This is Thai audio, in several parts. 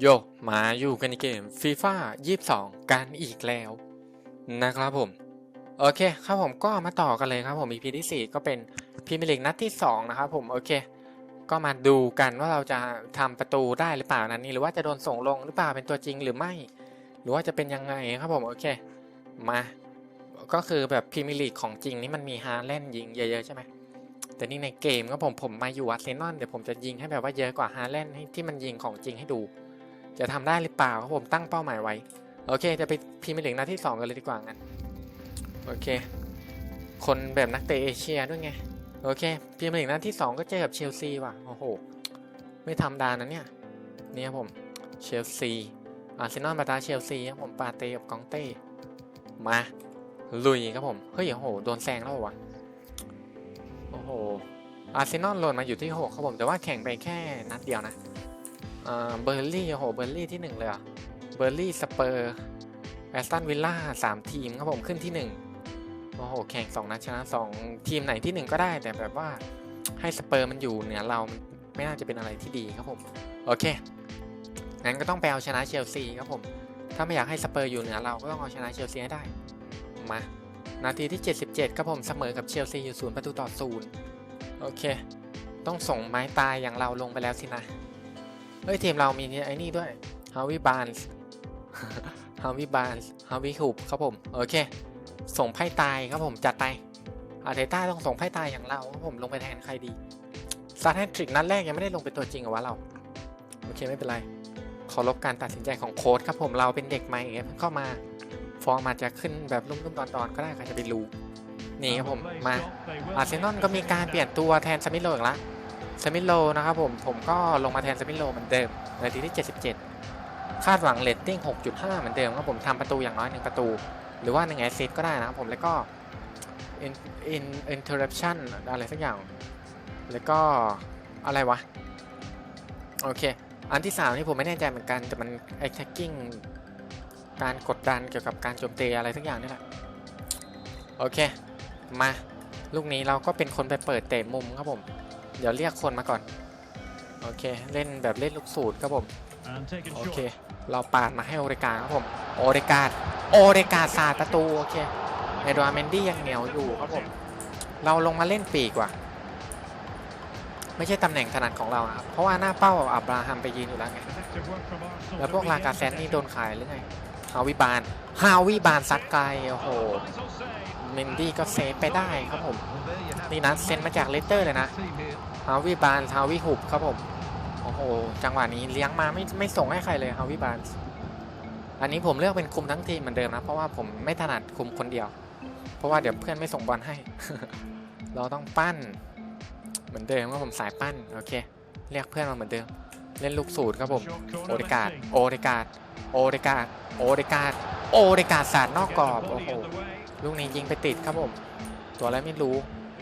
โยมาอยู่กันในเกมฟีฟ่า22กันอีกแล้วนะครับผม โอเคครับผมก็มาต่อกันเลยครับผม EP ที่ 4 ก็เป็นพรีเมียร์ลีกนัดที่ 2 นะครับผม โอเค ก็มาดูกันว่าเราจะทำประตูได้หรือเปล่านั้นนี้หรือว่าจะโดนส่งลงหรือเปล่าเป็นตัวจริงหรือไม่ หรือว่าจะเป็นยังไงครับผม โอเค มาก็คือแบบพรีเมียร์ลีกของจริงนี่มันมีฮาเล่นยิงเยอะๆใช่ไหมแต่นี่ในเกมก็ผมผมมาอยู่อาร์เซนอลเดี๋ยวผมจะยิงให้แบบว่าเยอะกว่าฮาแลนด์ที่มันยิงของจริงให้ดู จะทำได้หรือเปล่าครับผมตั้งเป้าหมายไว้ โอเค จะไปพรีเมียร์ลีกนัดที่ 2 กันเลยดีกว่างั้น โอเค คนแบบนักเตะเอเชียด้วยไง โอเคพรีเมียร์ลีกนัดที่ 2 ก็เจอกับเชลซีว่ะ โอ้โห ไม่ธรรมดานะเนี่ย นี่ครับผม เชลซี อาร์เซนอลมาตาเชลซีครับผม ปาเต้กับกองเต้ มา ลุยครับผม เฮ้ย โอ้โห โดนแซงแล้ววะโอ้โห อาร์เซนอลหล่นมาอยู่ที่ 6 ครับผม แต่ว่าแข่งไปแค่นัดเดียวนะ เบอร์ลี่โอ้โหเบอร์ลี่ที่ 1 เลยอะเบอร์ลี่สเปอร์แอสตันวิลล่าสามทีมครับผมขึ้นที่ 1 โอ้โห แข่ง 2 นัดชนะ 2 ทีมไหนที่ 1 ก็ได้ แต่แบบว่าให้สเปอร์มันอยู่เหนือเราไม่น่าจะเป็นอะไรที่ดีครับผม โอเค งั้นก็ต้องไปเอาชนะเชลซีครับผม ถ้าไม่อยากให้สเปอร์อยู่เหนือเราก็ต้องเอาชนะเชลซีให้ได้ มา นาทีที่ 77 ครับผมเสมอกับเชลซีอยู่ศูนย์ประตูต่อศูนย์โอเค ต้องส่งไม้ตายอย่างเราลงไปแล้วสินะ เฮ้ยทีมเรามีไอ้นี่ด้วยฮาวิบานส์ฮาวิบานส์ฮาวิฮูบครับผม โอเค ส่งไพ่ตายครับผมจัดไปอาร์เตต้าต้องส่งไพ่ตายอย่างเราครับผมลงไปแทนใครดีซาร์แฮตทริกนัดแรกยังไม่ได้ลงเป็นตัวจริงเหรอวะเรา โอเคไม่เป็นไรขอรบการตัดสินใจของโค้ชครับผมเราเป็นเด็กใหม่เพิ่งเข้ามา ฟอร์มอาจจะขึ้นแบบลุ่มๆตอนๆก็ได้ใครจะไปรู้นี่ครับผมมาอาร์เซนอลก็มีการเปลี่ยนตัวแทนสมิธโลอีกแล้ว สมิธโลนะครับผมผมก็ลงมาแทนสมิธโลเหมือนเดิมนาทีที่ 77 คาดหวังเรตติ้ง 6.5 เหมือนเดิมครับผมทำประตูอย่างน้อยหนึ่งประตู หรือว่า1แอสซิสต์ก็ได้นะครับผมแล้วก็ in in interruption อะไรสักอย่าง แล้วก็อะไรวะ โอเค อันที่ 3 นี่ผมไม่แน่ใจเหมือนกัน แต่มัน attacking การกดดันเกี่ยวกับการโจมตีอะไรทุกอย่างนี่แหละ โอเค มา ลูกนี้เราก็เป็นคนไปเปิดเตะมุมครับผม เดี๋ยวเรียกคนมาก่อน โอเค เล่นแบบเล่นลูกสูตรครับผม โอเค เราปาดมาให้โอเรกาครับผม โอเรกาโอเรกาสาดประตู โอเคเอดวาร์เมนดี้ยังเหนียวอยู่ครับผม เราลงมาเล่นปีกว่ะ ไม่ใช่ตำแหน่งถนัดของเรานะครับ เพราะว่าหน้าเป้าอับราฮัมไปยืนอยู่แล้วไง แล้วพวกลากาแซนนี่โดนขายหรือไงฮาวิบานฮาวิบานซัดไกล โอ้โห เมนดี้ก็เซฟไปได้ครับผม นี่นะเซ็นมาจากเลสเตอร์เลยนะฮาวิบานฮาวิหุบครับผมโอ้โหจังหวะนี้เลี้ยงมาไม่ไม่ส่งให้ใครเลยฮาวิบานอันนี้ผมเลือกเป็นคุมทั้งทีมเหมือนเดิมนะเพราะว่าผมไม่ถนัดคุมคนเดียว เพราะว่าเดี๋ยวเพื่อนไม่ส่งบอลให้ เราต้องปั้น เหมือนเดิมว่าผมสายปั้นโอเคเรียกเพื่อนมาเหมือนเดิม เล่นลูกสูตรครับผมโอเดกาดโอเดกาดโอเดกาดโอเดกาดโอเดกาดสาดนอกกรอบโอ้โหลูกนี้ยิงไปติดครับผม ตัวอะไรไม่รู้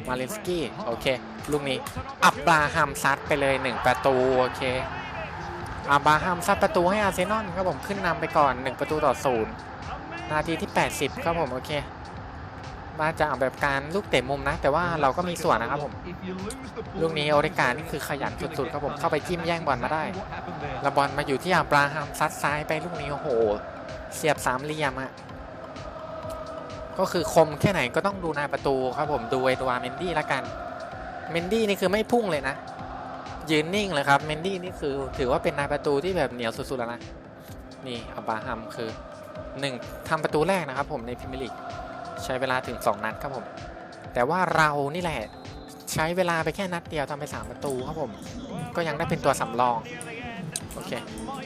มาเลนสกี้โอเค ลูกนี้ อับราฮัมซัดไปเลย 1 ประตู โอเค อับราฮัมซัดประตูให้อาร์เซนอลครับผมขึ้นนำไปก่อน 1 ประตูต่อศูนย์นาทีที่ 80 ครับผม โอเคมาจากแบบการลูกเตะมุมนะ แต่ว่าเราก็มีส่วนนะครับผม ลูกนี้โอเดกานี่คือขยันสุดๆครับผมเข้าไปจิ้มแย่งบอลมาได้แล้วบอลมาอยู่ที่อับราฮัมซัดซ้ายไปลูกนี้โอ้โหเสียบสามเหลี่ยมอะ ก็คือคมแค่ไหนก็ต้องดูนายประตูครับผมดูไอตัวเมนดี้ละกันเมนดี้นี่คือไม่พุ่งเลยนะ ยืนนิ่งเลยครับเมนดี้นี่คือถือว่าเป็นนายประตูที่แบบเหนียวสุดๆแล้วนะนี่อับราฮัมคือหนึ่งทำประตูแรกนะครับผมในพรีเมียร์ลีกใช้เวลาถึง 2 นัดครับผม แต่ว่าเรานี่แหละใช้เวลาไปแค่นัดเดียวทำไปสามประตูครับผม ก็ยังได้เป็นตัวสำรอง โอเค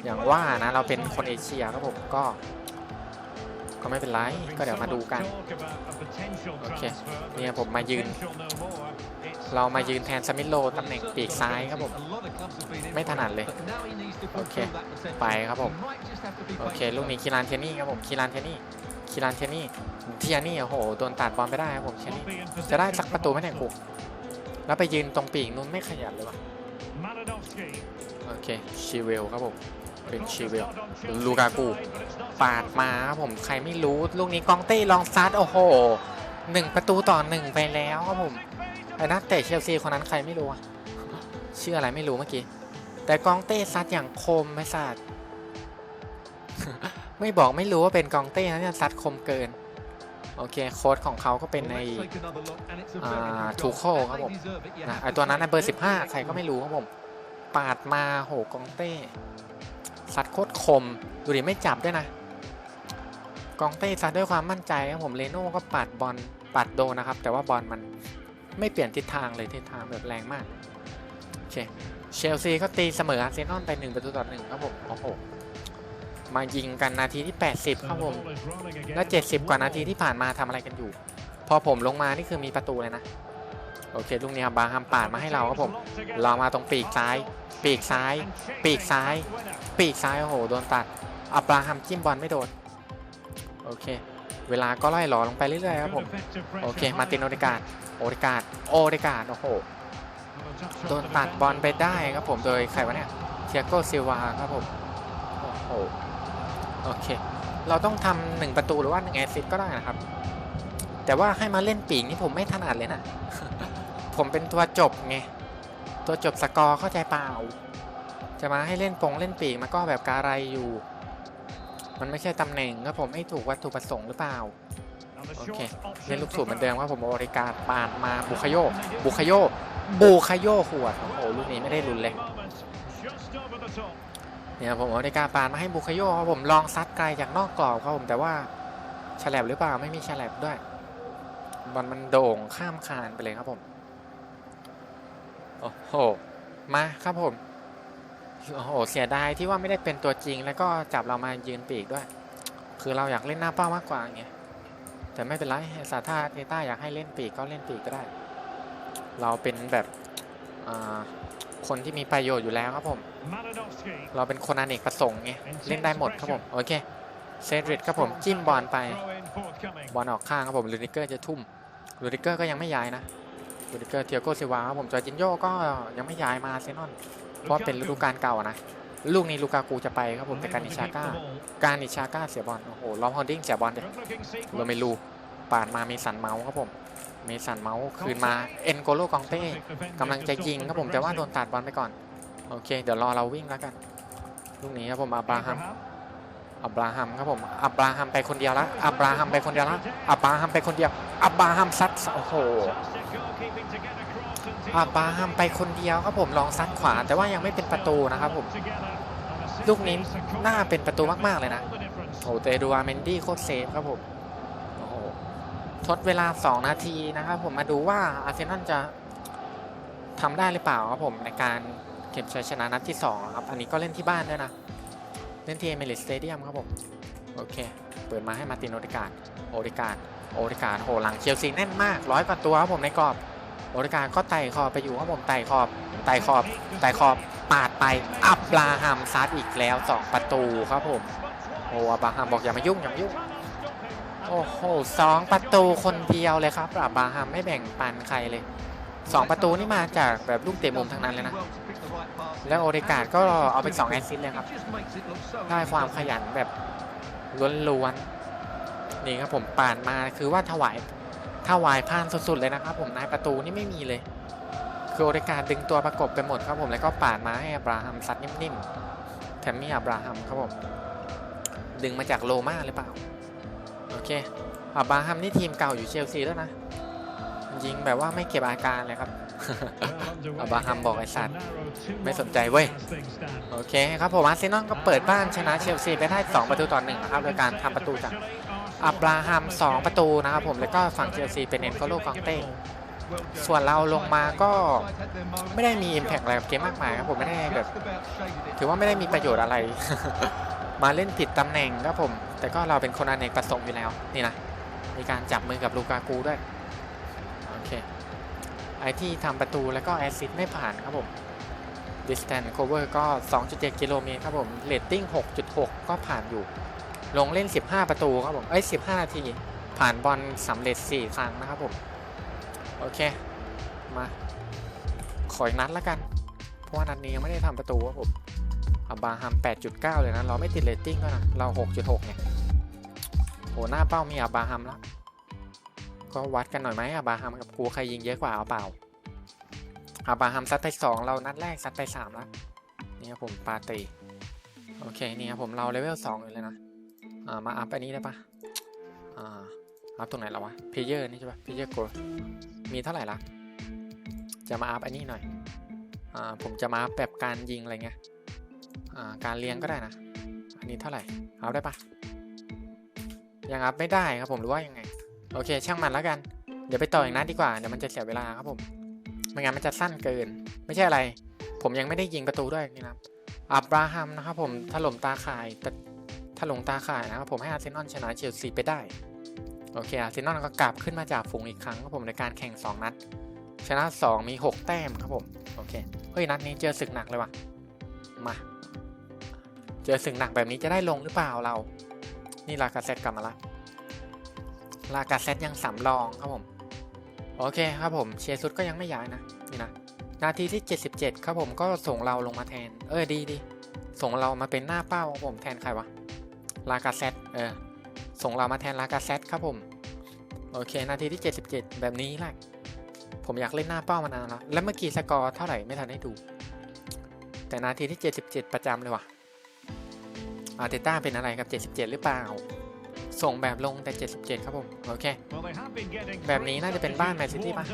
อย่างว่านะเราเป็นคนเอเชียครับผมก็ ก็ไม่เป็นไร ก็เดี๋ยวมาดูกัน โอเค เนี่ยผมมายืน เรามายืนแทนสมิธโลตำแหน่งปีกซ้ายครับผม ไม่ถนัดเลย โอเค ไปครับผม โอเค ลูกนี้คีรานเทนนี่ครับผม คีรานเทนนี่ คีรานเทนนี่ เทียนี่โอ้โห โดนตัดบอลไปได้ครับผมเทนนี่ จะได้สักประตูไหมเนี่ยกูแล้วไปยืนตรงปีกนู้นไม่ขยันเลยวะโอเคชีเวลครับผม เป็นชีเวลลูกากูปาดมาผมใครไม่รู้ลูกนี้กองเต้ลองซัดโอ้โหหนึ่งประตูต่อหนึ่งไปแล้วครับผมไอ้นักเตะเชลซีคนนั้นใครไม่รู้อะชื่ออะไรไม่รู้เมื่อกี้ แต่กองเต้ซัดอย่างคมไม่สัตว์ไม่บอกไม่รู้ว่าเป็นกองเต้นะเนี่ยซัดคมเกิน โอเคโค้ดของเขาก็เป็นในอ่าทูโคคครับผมนะไอตัวนั้นในเบอร์ 15 ใครก็ไม่รู้ครับผม ปาดมาโหกองเต้ ซัดโคตรคม ดูดิไม่จับด้วยนะ กองเต้ซัดด้วยความมั่นใจครับผมเลโน่ก็ปาดบอลปาดโดนนะครับ แต่ว่าบอลมันไม่เปลี่ยนทิศทางเลยทิศทางแบบแรงมากโอเคเชลซีก็ตีเสมออาร์เซนอลไป1ประตูต่อหนึ่งครับผมโอ้โหมายิงกันนาทีที่ 80 ครับผม แล้ว 70 กว่านาทีที่ผ่านมาทำอะไรกันอยู่ พอผมลงมานี่คือมีประตูเลยนะ โอเคลูกนี้ครับบาฮัมปาดมาให้เราครับผมเรามาตรงปีกซ้าย ปีกซ้าย ปีกซ้าย ปีกซ้ายโอ้โหโดนตัดอับราฮัมจิ้มบอลไม่โดนโอเค เวลาก็ไล่หลอลงไปเรื่อยๆครับผมโอเค มาตินโอเดกาดโอเดกาดโอเดกาดโอ้โหโดนตัดบอลไปได้ครับผมโดยใครวะเนี่ยเทียโกซิลวาครับผมโอ้โหโอเค เราต้องทำหนึ่งประตูหรือว่าหนึ่งแอสซิสต์ก็ได้นะครับ แต่ว่าให้มาเล่นปีกนี่ผมไม่ถนัดเลยนะ ผมเป็นตัวจบไง ตัวจบสกอร์เข้าใจเปล่า จะมาให้เล่นปงเล่นปีกมันก็แบบการไรอยู่ มันไม่ใช่ตำแหน่งครับผมไม่ถูกวัตถุประสงค์หรือเปล่า โอเค เล่นลูกสูตรเหมือนเดิมว่าผมมโอริกาปาดมาบุคโย บุคโยบูคโยขวโอ้โหลูกนี้ไม่ได้ลุ้นเลยเนี่ยผมเอาในกาปานมาให้บุคโยครับผมลองซัดไกลจากนอกกรอบครับผมแต่ว่าฉลับหรือเปล่าไม่มีฉลับด้วยบอลมันโด่งข้ามคานไปเลยครับผม โอ้โห มาครับผม โอ้โห เสียดายที่ว่าไม่ได้เป็นตัวจริง แล้วก็จับเรามายืนปีกด้วย คือเราอยากเล่นหน้าเป้ามากกว่าไงแต่ไม่เป็นไรสาธาเทต้าอยากให้เล่นปีกก็เล่นปีกก็ได้ เราเป็นแบบคนที่มีประโยชน์อยู่แล้วครับผม เราเป็นคนอเนกประสงค์ไง เล่นได้หมดครับผม โอเค เซดริดครับผม จิ้มบอลไป บอลออกข้างครับผม ลูนิเกอร์จะทุ่ม ลูนิเกอร์ก็ยังไม่ย้ายนะ ลูนิเกอร์เทียโกซิวาครับผมจอจินโยก็ยังไม่ย้ายมาเซนอนเพราะเป็นฤดูกาลเก่านะลูกนี้ลูกากูจะไปครับผมแต่การนิชาก้าการนิชาก้าเสียบอลโอ้โหลอมฮอลดิ้งเสียบอลเด็โรเมลูปาดมาเมสันเมาส์ครับผมเมสันเมาส์คืนมาเอ็นโกโลกองเต้กำลังจะยิงครับผมแต่ว่าโดนตัดบอลไปก่อน โอเค เดี๋ยวรอเราวิ่งแล้วกัน ลูกนี้ครับผมอับราฮัม อับราฮัมครับผมอับราฮัมไปคนเดียวละอับราฮัมไปคนเดียวละอับราฮัมไปคนเดียวอับราฮัมซัดโอ้โหอับราฮัมไปคนเดียวครับผมลองซัดขวา แต่ว่ายังไม่เป็นประตูนะครับผมลูกนี้น่าเป็นประตูมากๆเลยนะโอ้โหเตดูอาเมนดี้โคตรเซฟครับผมโอ้โหทดเวลา 2 นาทีนะครับผมมาดูว่าอาร์เซนอลจะทำได้หรือเปล่าครับผมในการเก็บชัยชนะนัดที่2ครับอันนี้ก็เล่นที่บ้านด้วยนะ เล่นที่เอเมริสสเตเดียมครับผม โอเค เปิดมาให้มาตินโอเดการโอเดการโอเดการโหหลังเชลซีแน่นมากร้อยกว่าตัวครับผมในกรอบโอเดการก็ไต่ขอบไปอยู่ครับผมไต่ขอบไต่ขอบไต่ขอบปาดไปอับราฮัมซัดอีกแล้ว 2 ประตูครับผมโอ้อับราฮัมบอกอย่ามายุ่งอย่ามายุ่งโอ้โหสองประตูคนเดียวเลยครับอับราฮัมไม่แบ่งปันใครเลย สองประตูนี่มาจากแบบลูกเตะมุมทั้งนั้นเลยนะ แล้วโอเดกาดก็เอาเป็น2แอสซิสต์เลยครับ ได้ความขยันแบบล้วนๆ นี่ครับผมปานมาคือว่าถวายถวายพานสุดๆเลยนะครับผมนายประตูนี่ไม่มีเลย คือโอเดกาดดึงตัวประกบไปหมดครับผมแล้วก็ปาดมาให้อับราฮัมซัดนิ่มๆ แถมมีอับราฮัมครับผม ดึงมาจากโลมาหรือเปล่า โอเคอับราฮัมนี่ทีมเก่าอยู่เชลซีแล้วนะ ยิงแบบว่าไม่เก็บอาการเลยครับอับราฮัมบอกไอ้สัตว์ ไม่สนใจเว้ย โอเคครับผมอาร์เซนอลก็เปิดบ้านชนะเชลซีไปได้ 2 ประตูต่อหนึ่งนะครับโดยการทำประตูจากอับราฮัม 2 ประตูนะครับผมแล้วก็ฝั่งเชลซีเป็นเอ็นโกโลกองเต้ส่วนเราลงมาก็ไม่ได้มีอิมแพกอะไรกับเกมมากมายครับผมไม่ได้แบบ ถือว่าไม่ได้มีประโยชน์อะไร มาเล่นผิดตำแหน่งครับผม แต่ก็เราเป็นคนอเนกประสงค์อยู่แล้วนี่นะมีการจับมือกับลูกากูด้วยโอเค ไอที่ทำประตูแล้วก็แอซิสไม่ผ่านครับผม distance cover ก็ 2.7 กิโลเมตรครับผมเรตติ้ง 6.6 ก็ผ่านอยู่ ลงเล่น 15 ประตูครับผม เอ้ย 15 นาที ผ่านบอลสำเร็จ 4 ครั้งนะครับผม โอเค มา ขออีกนัดละกัน เพราะว่านัดนี้ยังไม่ได้ทำประตูครับผมอับบาฮัม 8.9 เลยนะ เราไม่ติดเรตติ้งก็นะ เรา 6.6 เนี่ยโหหน้าเป้ามีอับบาฮัมแล้ว ก็วัดกันหน่อยไหมอับบาฮัมกับกูใครยิงเยอะกว่าเอาเปล่าอาบราฮัมซัดไปสองเรานัดแรกซัดไปสามแล้วนี่ครับผมปาตีโอเคนี่ครับผมเราเลเวลสองอยู่เลยนะอ่ามาอัพอันนี้ได้ปะอ่าอัพตรงไหนแล้ววะเพเยอร์นี่ใช่ปะเพเยอร์โกมีเท่าไหร่ละจะมาอัพอันนี้หน่อยอ่าผมจะมาอัพแบบการยิงอะไรเงี้ยอ่าการเลี้ยงก็ได้นะอันนี้เท่าไหร่อัพได้ปะยังอัพไม่ได้ครับผมหรือว่ายังไง โอเค ช่างมันแล้วกัน เดี๋ยวไปต่ออีกนัดดีกว่า เดี๋ยวมันจะเสียเวลาครับผม ไม่งั้นมันจะสั้นเกิน ไม่ใช่อะไร ผมยังไม่ได้ยิงประตูด้วยนี่นะอับราฮัมนะครับผมถล่มตาข่ายแต่ถล่มตาข่ายนะครับผมให้อาร์เซนอลชนะเชลซีไปได้ โอเค อาร์เซนอลก็กลับขึ้นมาจากฝูงอีกครั้งครับผมในการแข่ง 2 นัด ชนะ 2 มี 6 แต้มครับผม โอเค เฮ้ยนัดนี้เจอศึกหนักเลยว่ะ มา เจอศึกหนักแบบนี้จะได้ลงหรือเปล่าเรา นี่ลากาเซตกลับมาละ ลากาเซตยังสำรองครับผม โอเคครับผมเชซุดก็ยังไม่ย้ายนะนี่นะนาทีที่ 77 ครับผมก็ส่งเราลงมาแทน เออดีดีส่งเรามาเป็นหน้าเป้าครับผมแทนใครวะลากาเซตเออส่งเรามาแทนลากาเซตครับผม โอเค นาทีที่ 77 แบบนี้แหละผมอยากเล่นหน้าเป้ามานานแล้วแล้วเมื่อกี้สกอร์เท่าไหร่ไม่ทันได้ดู แต่นาทีที่ 77 ประจำเลยว่ะอาร์เตต้าเป็นอะไรกับ 77 หรือเปล่า ส่งแบบลงแต่ 77 ครับผม โอเค แบบนี้น่าจะเป็นบ้านแมนซิตี้ป่ะ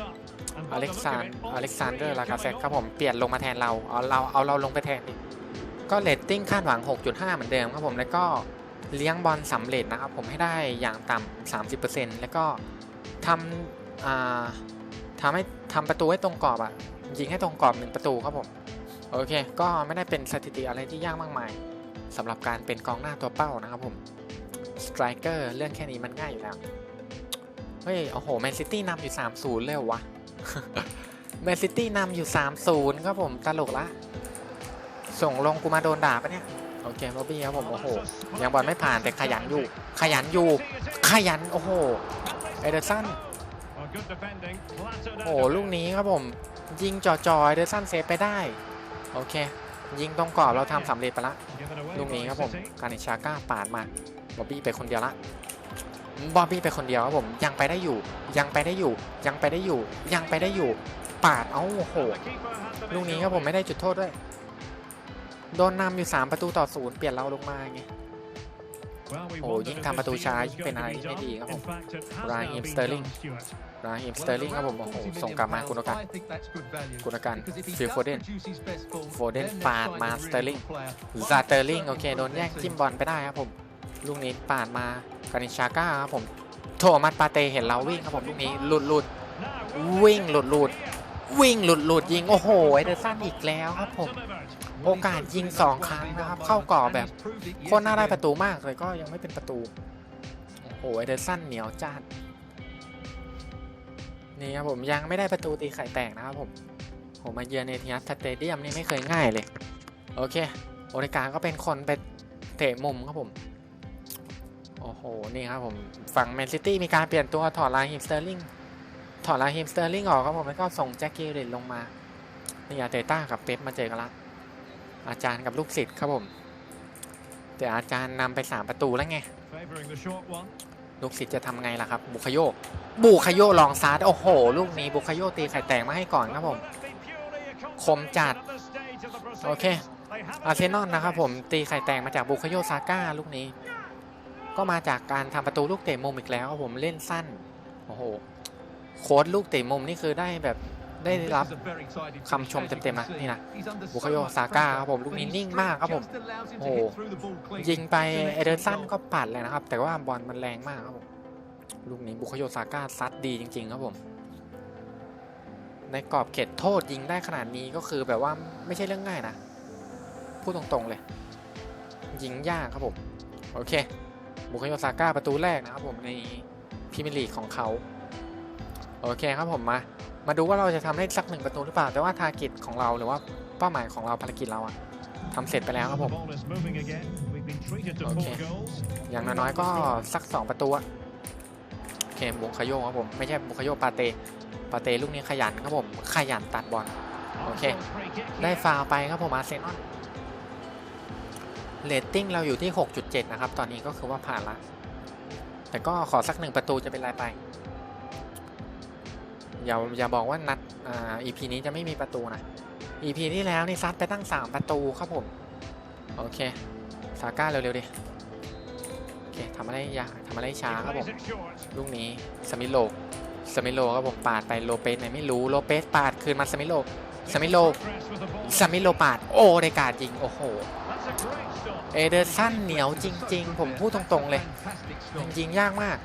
อเล็กซานอเล็กซานเดอร์ลากาเซตครับผมเปลี่ยนลงมาแทนเราเอาเราเอาเราลงไปแทนดิก็เรตติ้งคาดหวัง 6.5 เหมือนเดิมครับผมแล้วก็เลี้ยงบอลสำเร็จนะครับผมให้ได้อย่างต่ำ 30%แล้วก็ทำทำให้ทำประตูให้ตรงกรอบอะยิงให้ตรงกรอบหนึ่งประตูครับผมโอเค ก็ไม่ได้เป็นสถิติอะไรที่ยากมากมายสำหรับการเป็นกองหน้าตัวเป้านะครับผม สไตรเกอร์เรื่องแค่นี้มันง่ายอยู่แล้ว เฮ้ย โอ้โห แมนซิตี้นำอยู่ 3-0 เลยเรอวะ แมนซิตี้นำอยู่ 3-0 ครับผม ตลกละ ส่งลงกูมาโดนด่าปะเนี่ย โอเคบ๊อบบี้ครับผม โอ้โห ยังบอลไม่ผ่านแต่ขยันอยู่ ขยันอยู่ ขยัน โอ้โห เอเดอร์สัน โอ้โห ลูกนี้ครับผม ยิงจ่อๆเอเดอร์สันเซฟไปได้ โอเค ยิงตรงกรอบเราทำสำเร็จไปละ Given away ลูกนี้ by ครับผม City. การิชาก้าปาดมาบอบบี้ไปคนเดียวละบอบบี้ไปคนเดียวครับผมยังไปได้อยู่ ยังไปได้อยู่ ยังไปได้อยู่ ยังไปได้อยู่ ปาดเอ้าโอ้โห The keeper had the ลูกนี้ vision. ครับผมไม่ได้จุดโทษด้วย โดนนำอยู่ 3 ประตูต่อศูนย์เปลี่ยนเราลงมาไง Well, we โอ้ wondered ยิ่ง if ทำประตู this ช้า deal was ยิ่งเป็น going อะไร to be ที่ไม่ดีครับผม done. In fact, it has Raheem now been Sterling done, Stuart. ราฮิมสเตอร์ลิงครับผมโอ้โหส่งกลับมากุนกันกุนกันฟิลโฟเดนโฟเดนปาดมาสเตอร์ลิงซาเตอร์ลิงโอเคโดนแย่งจิ้มบอลไปได้ครับผมลูกนี้ปาดมาการิชาก้าครับผมโทมัสปาเตเห็นเราวิ่งครับผมลูกนี้หลุดหลุด Now, วิ่งหลุดหลุดวิ่งหลุดหลุดยิงโอ้โหเอเดอร์สันอีกแล้วครับผม delivered. โอกาสยิง 2 ครั้งนะครับ เข้ากรอบแบบโคตรน่าได้ประตูมากเลยก็ยังไม่เป็นประตู โอ้โหเอเดอร์สันเหนียวจัดนี่ครับผมยังไม่ได้ประตูตีไข่แตกนะครับผมผมมาเยือนเอทิฮัสสเตเดียมนี่ไม่เคยง่ายเลย โอเค โอริกาก็เป็นคนไปเตะมุมครับผม โอ้โห นี่ครับผม ฝั่งแมนซิตี้มีการเปลี่ยนตัวถอดลาฮิมสเตอร์ลิงถอดลาฮิมสเตอร์ลิงออกครับผม แล้วก็ส่งแจ็คเกเรตลงมา นี่อาเตต้ากับเป๊ปมาเจอกันละ อาจารย์กับลูกศิษย์ครับผม แต่อาจารย์นำไป3ประตูแล้วไง Favouring the short one. ลูกศิษย์จะทำไงล่ะครับ บุคโยบุคโยลองซาร์โอ้โห ลูกนี้บุคโยตีไข่แตกมาให้ก่อนครับผม Will that be purely a คมจัด consequence at this stage of the โอเค proceedings? They haven't อาร์เซนอล been นะครับผม best. ตีไข่แตกมาจากบุคโยซาก้าลูกนี้ ก็มาจากการทำประตูลูกเตะมุมอีกแล้วครับผมเล่นสั้น โอ้โห โค้ดลูกเตะมุมนี่คือได้แบบ ได้รับคำชมเต็มๆนะนี่นะบุคโยซาก้าครับผมลูกนี้นิ่งมากครับผมโอ้โหยิงไปเอเดอร์สันก็ปัดเลยนะครับ แต่ว่าบอลมันแรงมากครับผมลูกนี้บุคโยซาก้าซัดดีจริง ๆ ครับผม ในกรอบเขตโทษยิงได้ขนาดนี้ก็คือแบบว่าไม่ใช่เรื่องง่ายนะพูดตรงๆเลย ยิงยากครับผม โอเค บุคโยซาก้าประตูแรกนะครับผมในพรีเมียร์ลีกของเขา โอเคครับผมมา มาดูว่าเราจะทำได้สักหนึ่งประตูหรือเปล่า แต่ว่าทาร์กิตของเราหรือว่าเป้าหมายของเราภารกิจเราอะทำเสร็จไปแล้วครับผม The ball is moving again. We've been treated to Okay. four goals. อย่างน้อยๆก็สัก 2 ประตูอะโอเคบุคโยครับผม ไม่ใช่บุคโยปาเต ปาเตลูกนี้ขยันครับผม ขยันตัดบอล Okay. Arsenal's free kick ได้ here. ฟาวล์ไปครับผมอาร์เซนอลเรตติ้งเราอยู่ที่ 6.7 นะครับ ตอนนี้ก็คือว่าผ่านละ แต่ก็ขอสักหนึ่งประตูจะเป็นไรไป อย่าอย่าบอกว่านัดอ่า EP นี้จะไม่มีประตูนะ EP ที่แล้วนี่ซัดไปตั้ง 3 ประตูครับผม โอเคซาก้าเร็วๆดิโอเคทำอะไรยากทำอะไรช้าครับผมลูกนี้สมิโลสมิโลครับผมปาดไปโลเปสไหนไม่รู้โลเปสปาดคืนมาสมิโลสมิโลสมิโลปาดโอเดกาดยิงโอ้โหเอเดอร์สันเหนียวจริง ๆ ผมพูดตรงๆเลยยิงยากมาก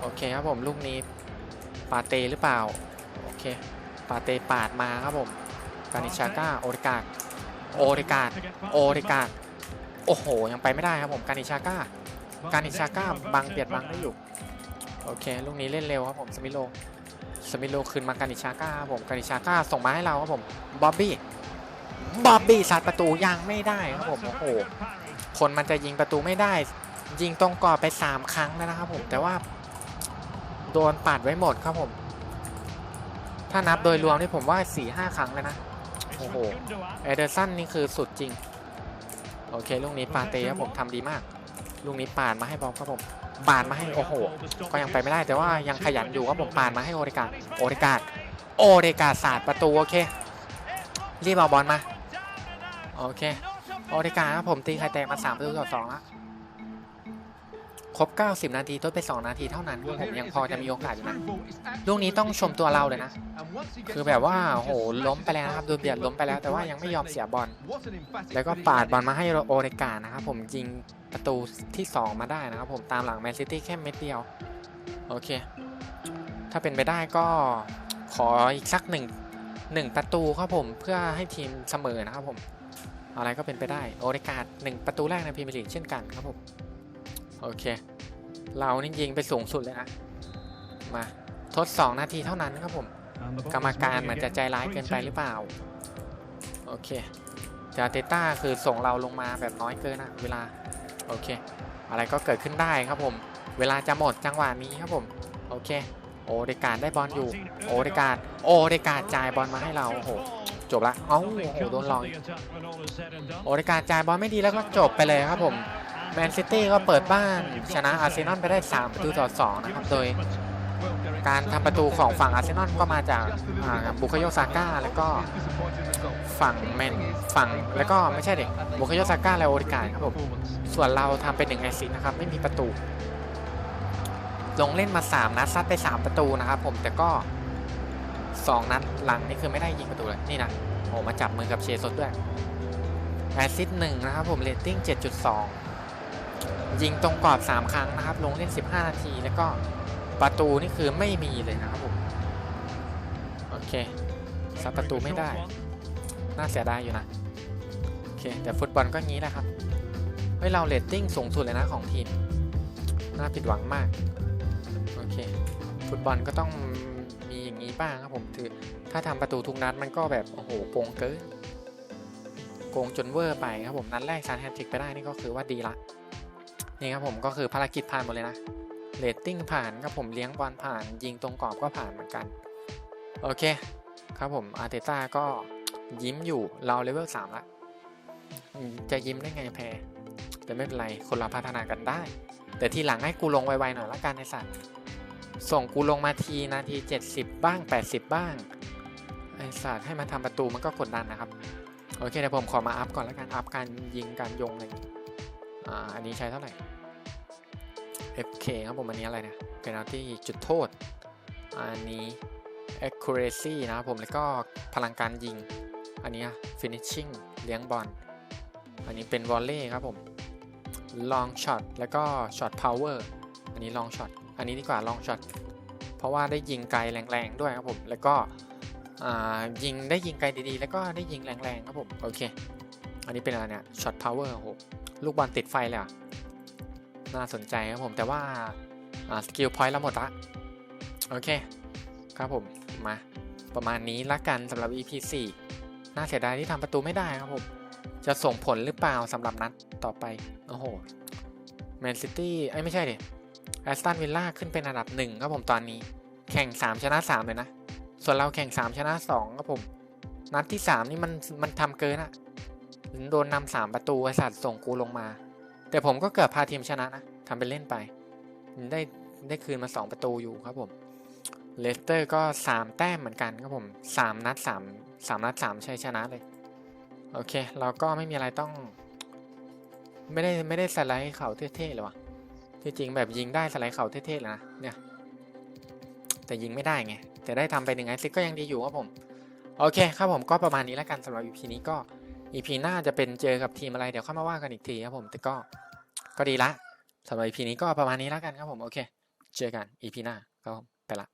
โอเคครับผมลูกนี้าเตหรือเปล่า โอเค ปาเตปาดมาครับผมกานิชาก้าโอเดกาดโอเดกาดโอ the เดกาดโอ้โห ยังไปไม่ได้ครับผมกานิชาก้าการิชาก้าบังเปียดบังได้อยู่ โอเค ลูกนี้เล่นเร็วครับผมสมิโลสมิโลคืนมาการนิชาก้าครับผมการนิชาก้าส่งมาให้เราครับผมบ๊อบบี้บ๊อบบี้สัดประตูยังไม่ได้ครับผมโอ้โหคนมันจะยิงประตูไม่ได้ ยิงตรงกรอบไป 3 ครั้งแล้วนะครับผมแต่ว่า โดนปัดไว้หมดครับผม ถ้านับโดยรวมนี่ผมว่า4-5ครั้งเลยนะ It's Oh, with oh. Gundogan. เอเดอร์สันนี่คือสุดจริง โอเค ลูกนี้ปาเต้ครับผมทำดีมาก ลูกนี้ปาดมาให้บอลครับผมปาดมาให้โอ้โห ก็ยังไปไม่ได้แต่ว่ายังขยันอยู่ครับผมปาดมาให้โอเดกาดโอเดกาดโอเดกาดสาดประตูโอเค รีบเอาบอลมา โอเค โอเดกาดครับผมตีไข่แตกมา3ประตูต่อ2แล้ว ครบ 90 นาทีทดไป 2 นาทีเท่านั้นครับผมยังพอจะมีโอกาสอยู่นะลูกนี้ต้องชมตัวเราเลยนะ คือแบบว่าโอ้โหล้มไปแล้วนะครับโดนเบียดล้มไปแล้วแต่ว่ายังไม่ยอมเสียบอล แล้วก็ปาดบอลมาให้โอเดกาดนะครับผมยิงประตูที่ 2 มาได้นะครับผมตามหลังแมนซิตี้แค่เม็ดเดียว โอเค ถ้าเป็นไปได้ก็ขออีกสักหนึ่งหนึ่งประตูครับผมเพื่อให้ทีมเสมอนะครับผม อะไรก็เป็นไปได้โอเดกาดหนึ่งประตูแรกในพรีเมียร์ลีกเช่นกันครับผม โอเค เรานี่ยิงไปสูงสุดเลยนะ มา ทด 2 นาทีเท่านั้นครับผม And the ball กรรม is การ moving เหมือนจะ again. ใจร้ายเกินไป Free หรือ kick. เปล่า โอเคจาเตต้าคือส่งเราลงมาแบบน้อยเกินอะเวลา โอเค อะไรก็เกิดขึ้นได้ครับผม เวลาจะหมดจังหวะนี้ครับผม โอเค โอเดการดได้บอลอยู่ โอเดการดโอเดการดจ่ายบอลมาให้เรา โอ้โห จบละ เอ้าโอ้โหโดนลอยโอเดการดจ่ายบอลไม่ดีแล้วก็จบไปเลยครับผม แมนซิตี้ก็เปิดบ้านชนะอาร์เซนอลไปได้ 3 ประตูต่อ 2 นะครับ โดยการทำประตูของฝั่งอาร์เซนอลก็มาจากบุคโยซาก้าแล้วก็ฝั่งแมนฝั่งแล้วก็ไม่ใช่เด็กบุคโยซาก้าและโอเดการครับผมส่วนเราทำเป็นหนึ่งแอสซินะครับ ไม่มีประตู ลงเล่นมา 3 นัดซัดไป 3 ประตูนะครับผมแต่ก็ 2 นัดหลังนี่คือไม่ได้ยิงประตูเลยนี่นะโอ้มาจับมือกับเชซดด้วยแอซิสต์หนึ่งนะครับผมเรตติ้ง7.2 ยิงตรงกรอบ 3 ครั้งนะครับ ลงเล่น 15 นาที แล้วก็ประตูนี่คือไม่มีเลยนะครับผม โอเคซัดประตูไม่ได้ น่าเสียดายอยู่นะ โอเค แต่ฟุตบอลก็งี้แหละครับ เฮ้ย เราเรตติ้งสูงสุดเลยนะของทีม น่าผิดหวังมาก โอเค ฟุตบอลก็ต้องมีอย่างนี้บ้างครับผมถือถ้าทำประตูทุกนัดมันก็แบบ โอ้โหโกงเกินโกงจนเวอร์ไปครับผม นัดแรกซานแฮตทริกไปได้นี่ก็คือว่าดีละ นี่ครับผมก็คือภารกิจผ่านหมดเลยนะเรตติ้งผ่านครับผมเลี้ยงบอลผ่าน ยิงตรงกรอบก็ผ่านเหมือนกัน โอเค ครับผมอาร์เตต้าก็ยิ้มอยู่เราเลเวลสามละจะยิ้มได้ไงแพ้แต่ไม่เป็นไร คนเราพัฒนากันได้ แต่ทีหลังให้กูลงไวๆหน่อยละกันไอสัตว์ส่งกูลงมาทีนาที 70 บ้าง 80 บ้างไอสัตว์ให้มาทำประตูมันก็กดดันนะครับ โอเคเดี๋ยวผมขอมาอัพก่อนแล้วกัน อัพการยิงการยงอะไรอย่างงี้ อ่าอันนี้ใช้เท่าไหร่ FK ครับผมอันนี้อะไรเนะ penalty จุดโทษ อันนี้ accuracy นะครับผมแล้วก็พลังการยิง อันนี้ finishing เลี้ยงบอล อันนี้เป็น volley ครับผม long shot แล้วก็ shot power อันนี้ long shot อันนี้ดีกว่า long shot เพราะว่าได้ยิงไกลแรงๆด้วยครับผม แล้วก็ยิงได้ยิงไกลดีๆ แล้วก็ได้ยิงแรงๆครับผม โอเค อันนี้เป็นอะไรเนี่ย shot power โอ้โห ลูกบอลติดไฟเลยอะ น่าสนใจครับผม แต่ว่าสกิลพอยต์เราหมดละ โอเค ครับผม มา ประมาณนี้ละกันสำหรับ EP 4น่าเสียดายที่ทำประตูไม่ได้ครับผม จะส่งผลหรือเปล่าสำหรับนัดต่อไป โอ้โหแมนซิตี้ไอ้ไม่ใช่ดิแอสตันวิลล่าขึ้นเป็นอันดับหนึ่งครับผมตอนนี้ แข่ง 3 ชนะ 3 เลยนะ ส่วนเราแข่ง 3 ชนะ 2 ครับผม นัดที่ 3 นี่มันมันทำเกินอะ โดนนำสามประตูไอสัตว์ส่งกูลงมา แต่ผมก็เกือบพาทีมชนะนะทำเป็นเล่นไป ได้ได้คืนมา2ประตูอยู่ครับผมเลสเตอร์ก็3แต้มเหมือนกันครับผม3นัด3 3นัด3ชัยชนะเลย โอเค เราก็ไม่มีอะไรต้อง ไม่ได้ไม่ได้สไลด์เข่าเท่ๆเลยวะที่จริงแบบยิงได้สไลด์เข่าเท่ๆเลยนะเนี่ยแต่ยิงไม่ได้ไงแต่ได้ทำไปหนึ่งไอซิกก็ยังดีอยู่ครับผม โอเคครับผมก็ประมาณนี้แล้วกันสำหรับ EP นี้ก็ อีพีหน้าจะเป็นเจอกับทีมอะไรเดี๋ยวค่อยมาว่ากันอีกทีครับผมแต่ก็ก็ดีละสำหรับอีพีนี้ก็ประมาณนี้แล้วกันครับผมโอเค เจอกันอีพีหน้าก็ไปละ